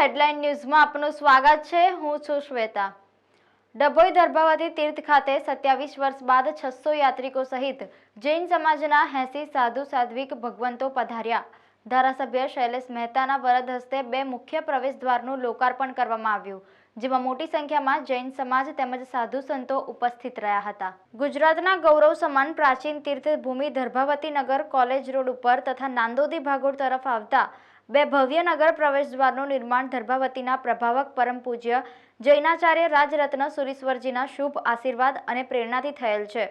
Headline ન્યૂઝમાં આપનું સ્વાગત છે. હું છું શ્વેતા. ડભોઈ દર્ભાવતી તીર્થ ખાતે સત્યાવીસ વર્ષ બાદ છસો યાત્રિકો સહિત જૈન સમાજના એંસી સાધુ સાધ્વિક ભગવંતો પધાર્યા. ધારાસભ્ય શૈલેષ મહેતાના વરદ હસ્તે બે મુખ્ય પ્રવેશદ્વારનું લોકાર્પણ કરવામાં આવ્યું, જેમાં મોટી સંખ્યામાં જૈન સમાજ તેમજ સાધુ સંતો ઉપસ્થિત રહ્યા હતા. ગુજરાતના ગૌરવ સમાન પ્રાચીન તીર્થ ભૂમિ દર્ભાવતી નગર કોલેજ રોડ ઉપર તથા નાંદોદી ભાગોળ તરફ આવતા બે ભવ્ય નગર પ્રવેશદ્વારનું નિર્માણ દર્ભાવતીના પ્રભાવક પરમ પૂજ્ય જૈનાચાર્ય રાજરત્ન સુરીશ્વરજીના શુભ આશીર્વાદ અને પ્રેરણાથી થયેલ છે.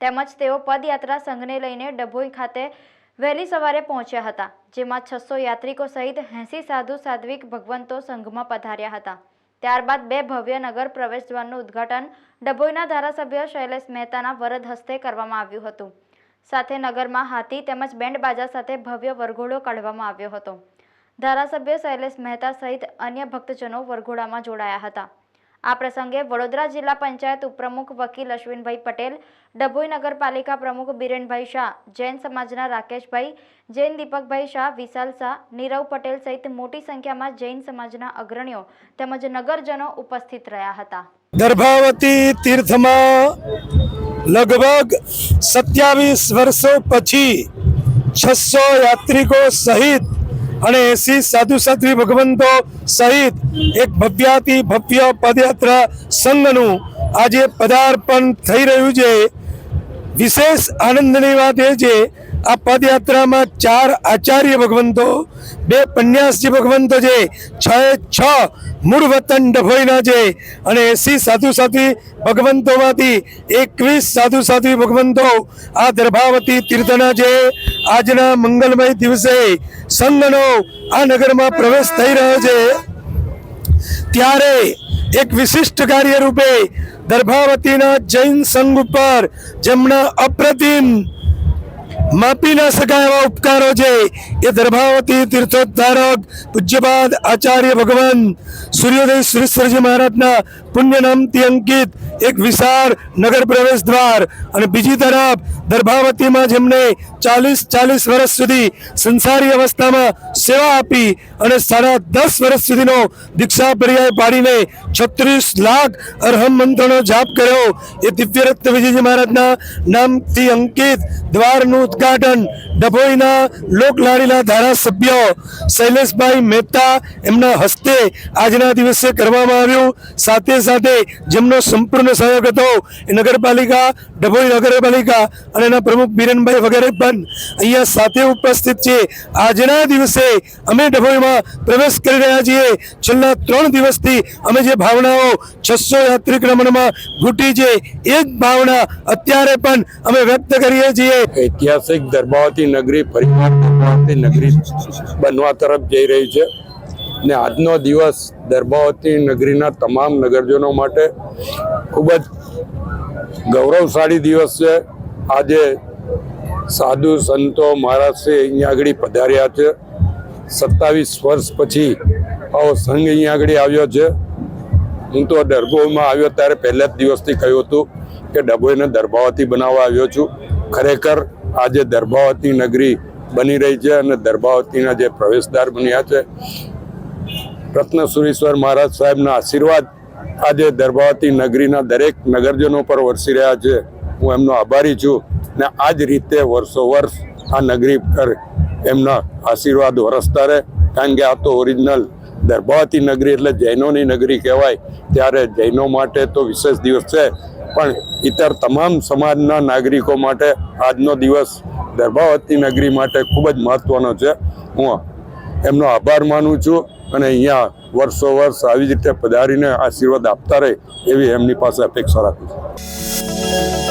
તેમજ તેઓ પદયાત્રા સંઘને લઈને ડભોઈ ખાતે વહેલી સવારે પહોંચ્યા હતા, જેમાં છસો યાત્રિકો સહિત એંસી સાધુ સાધ્વિક ભગવંતો સંઘમાં પધાર્યા હતા. ત્યારબાદ બે ભવ્ય નગર પ્રવેશદ્વારનું ઉદ્ઘાટન ડભોઈના ધારાસભ્ય શૈલેષ મહેતાના વરદ હસ્તે કરવામાં આવ્યું હતું. સાથે નગરમાં હાથી તેમજ બેન્ડ બાજા સાથે ભવ્ય વરઘોડો કાઢવામાં આવ્યો હતો. ધારાસભ્ય શૈલેષ મહેતા સહિત અન્ય ભક્તજનો વરઘોડામાં જોડાયા હતા. આ પ્રસંગે વડોદરા જિલ્લા પંચાયત ઉપપ્રમુખ વકીલ અશ્વિનભાઈ પટેલ, ડભોઈ નગરપાલિકા પ્રમુખ બિરેનભાઈ શાહ, જૈન સમાજના રાકેશભાઈ, જૈન દીપકભાઈ શાહ, વિશાલ શાહ, નીરવ પટેલ સહિત મોટી સંખ્યામાં જૈન સમાજના અગ્રણીઓ તેમજ નગરજનો ઉપસ્થિત રહ્યા હતા. દર્ભાવતી તીર્થમાં લગભગ સત્યાવીસ વર્ષો પછી છસો યાત્રિકો સહિત અને એસી સાધુ સાધ્વી ભગવંતો સહિત એક ભવ્યાતિ ભવ્ય પદયાત્રા સંઘનું આજે પદાર્પણ થઈ રહ્યું છે. વિશેષ આનંદની વાત એ છે, આ પદયાત્રામાં ચાર આચાર્ય ભગવંતો, બે પન્યાસજી ભગવંતો છે, છ એ છ મૂળ વતન ડભોઈના છે અને એસી સાધુ સાધ્વી ભગવંતોમાંથી એકવીસ સાધુ સાધ્વી ભગવંતો આ દર્ભાવતી તીર્થના છે. આજના મંગલમય દિવસે સંઘનો આ નગરમાં પ્રવેશ થઈ રહ્યો છે. ત્યારે એક વિશિષ્ટ કાર્ય રૂપે દર્ભાવતીના જૈન સંઘ ઉપર જેમના અપ્રતિમ માપી ના શકાય એવા ઉપકારો છે, એ દર્ભાવતી તીર્થોદ્ધારક પૂજ્યપાદ આચાર્ય ભગવાન સૂર્યોદય સુરેશ્વરજી મહારાજના પુણ્ય નામથી અંકિત એક વિશાળ નગર પ્રવેશ દ્વાર અને બીજી તરફ દર્ભાવતીમાં જેમને ચાલીસ ચાલીસ વર્ષ સુધી સંસારી અવસ્થામાં સેવા આપી અને સાડા દસ વર્ષ સુધીનો દીક્ષા પર્યાય પાડીને છત્રીસ લાખ અરહમ મંત્રનો જાપ કર્યો. એ દિવ્યરત્ન વિજયજી મહારાજના નામથી અંકિત દ્વારનું ઉદ્ઘાટન ડભોઈના લોકલાડીના ધારાસભ્ય શૈલેષભાઈ મહેતા એમના હસ્તે આજના દિવસે કરવામાં આવ્યું. સાથે સાથે જેમનો સંપૂર્ણ સહયોગ હતો એ નગરપાલિકા, ડભોઈ નગરપાલિકા અને એના પ્રમુખ બિરેનભાઈ વગેરે પણ અહીંયા સાથે ઉપસ્થિત છે. આજના દિવસે અમે ડભોઈમાં પ્રવેશ કરી રહ્યા છીએ. છેલ્લા ત્રણ દિવસથી અમે જે ભાવનાઓ છસો યાત્રિક રમણમાં ઘૂટી છે, એ જ ભાવના અત્યારે પણ અમે વ્યક્ત કરીએ છીએ. ઐતિહાસિક દર્ભાવતી નગરી ફરીવાર નગરી બનવા તરફ જઈ રહી છે. ને આજનો દિવસ દર્ભાવતી નગરીના તમામ નગરજનો માટે ખૂબ જ ગૌરવશાળી દિવસ છે. આજે સાધુ સંતો મહારાજશ્રી અહીંયા આગળ પધાર્યા છે. સત્તાવીસ વર્ષ પછી આવો સંઘ અહીંયા આગળ આવ્યો છે. હું તો ડરબોમાં આવ્યો ત્યારે પહેલા જ દિવસથી કહ્યું હતું કે ડભોઈને દરભાવતી બનાવવા આવ્યો છું. ખરેખર આજે દર્ભાવતી નગરી બની રહી છે અને દર્ભાવતીના જે પ્રવેશદ્વાર બન્યા છે. રત્ન સુરેશ્વર મહારાજ સાહેબના આશીર્વાદ આજે દર્ભાવતી નગરીના દરેક નગરજનો પર વરસી રહ્યા છે. હું એમનો આભારી છું ને આ જ રીતે વર્ષો વર્ષ આ નગરી પર એમના આશીર્વાદ વરસતા રહે. કારણ કે આ તો ઓરિજિનલ દર્ભાવતી નગરી એટલે જૈનોની નગરી કહેવાય. ત્યારે જૈનો માટે તો વિશેષ દિવસ છે. પણ ઇતર તમામ સમાજના નાગરિકો માટે આજનો દિવસ દર્ભાવતી નગરી માટે ખૂબ જ મહત્ત્વનો છે. હું એમનો આભાર માનું છું અને અહીંયા વર્ષો વર્ષ આવી જ રીતે પધારીને આશીર્વાદ આપતા રહે એવી એમની પાસે અપેક્ષા રાખું છું.